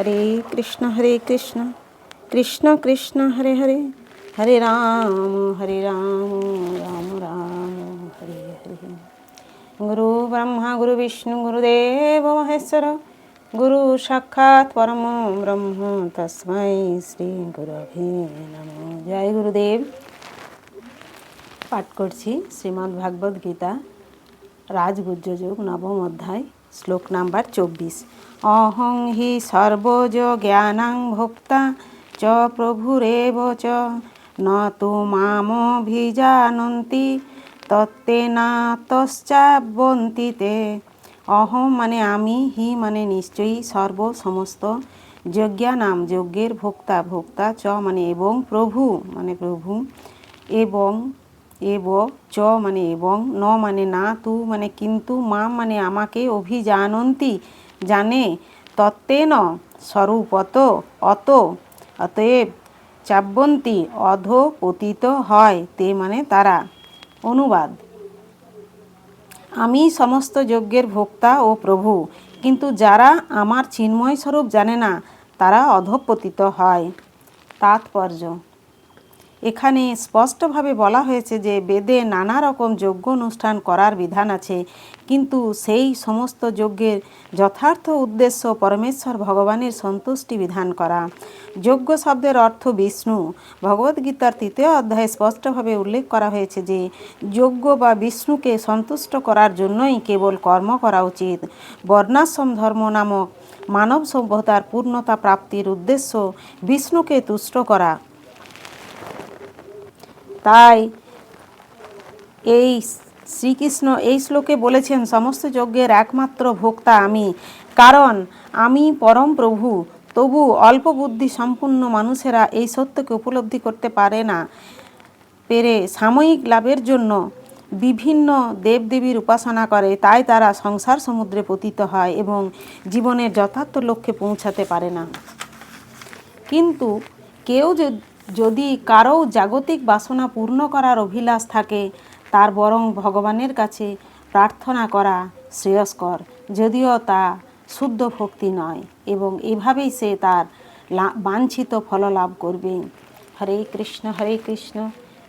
হরে কৃষ্ণ হরে কৃষ্ণ কৃষ্ণ কৃষ্ণ হরে হরে হরে রাম হরে রাম রাম রাম হরে হরে গুরু ব্রহ্মা গুরু বিষ্ণু গুরুদেব মহেশ্বর গুরু সাক্ষাৎ পরম ব্রহ্ম তস্মৈ শ্রী গুরভে নম জয় গুরুদেব পাঠ করছি শ্রীমদ্ ভাগবত গীতা রাজগুজ্জ যোগ নবম অধ্যায় শ্লোক নাম্বার চব্বিশ। অহং হি সর্বজ জ্ঞানাং ভোক্তা চ প্রভুরেব চ। ন তো মামভিজানন্তি তত্ত্বেনাতশ্চাবন্তি তে। অহম মানে আমি, হি মানে নিশ্চয়ই সর্ব সমস্ত যজ্ঞা নাম যজ্ঞের ভোক্তা ভোক্তা চ মানে এবং প্রভু মানে প্রভু এবং এব, চ মানে এবং, ন মানে না, তু মানে কিন্তু, মা মানে আমাকে অভিজানন্তি, জানে তত্ত্বেন স্বরূপত, অত, অতএব চাব্বন্তি অধ পতিত হয়, তে মানে তারা। অনুবাদ। আমি সমস্ত যজ্ঞের ভোক্তা ও প্রভু, কিন্তু যারা আমার চিন্ময় স্বরূপ জানে না, তারা অধপতিত হয়। তাৎপর্য। এখানে স্পষ্টভাবে বলা হয়েছে যে বেদে নানা রকম যজ্ঞ অনুষ্ঠান করার বিধান আছে, কিন্তু সেই সমস্ত যজ্ঞের যথার্থ উদ্দেশ্য পরমেশ্বর ভগবানের সন্তুষ্টি বিধান করা। যজ্ঞ শব্দের অর্থ বিষ্ণু। ভগবদ্গীতার তৃতীয় অধ্যায়ে স্পষ্টভাবে উল্লেখ করা হয়েছে যে যজ্ঞ বা বিষ্ণুকে সন্তুষ্ট করার জন্যই কেবল কর্ম করা উচিত। বর্ণাশ্রম ধর্ম নামক মানব সভ্যতার পূর্ণতা প্রাপ্তির উদ্দেশ্য বিষ্ণুকে তুষ্ট করা। তাই এই শ্রীকৃষ্ণ এই শ্লোকে বলেছেন, সমস্ত যজ্ঞের একমাত্র ভোক্তা আমি। কারণ আমি পরম প্রভু, তবু অল্প বুদ্ধি সম্পূর্ণ মানুষেরা এই সত্যকে উপলব্ধি করতে পারে না, পেরে সাময়িক লাভের জন্য বিভিন্ন দেবদেবীর উপাসনা করে, তাই তারা সংসার সমুদ্রে পতিত হয় এবং জীবনের যথার্থ লক্ষ্যে পৌঁছাতে পারে না। কিন্তু কেউ যদি যদি কারও জাগতিক বাসনা পূর্ণ করার অভিলাষ থাকে, তার বরং ভগবানের কাছে প্রার্থনা করা শ্রেয়স্কর, যদিও তা শুদ্ধ ভক্তি নয় এবং এভাবেই সে তার বাঞ্ছিত ফল লাভ করবে। হরে কৃষ্ণ হরে কৃষ্ণ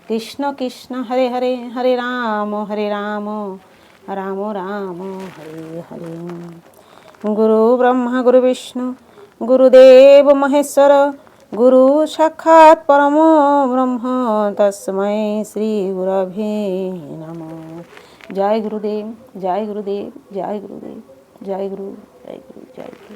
কৃষ্ণ কৃষ্ণ, হরে হরে হরে রাম হরে রাম রাম রাম, হরে হরে। গুরু ব্রহ্মা, গুরু বিষ্ণু, গুরুদেব মহেশ্বর গুরু সাক্ষাৎ পরম ব্রহ্ম তসময় শ্রী গুরভে নম। জয় গুরুদেব জয় গুরুদেব জয় গুরুদেব জয় গুরু জয় গুরু জয় গুরু।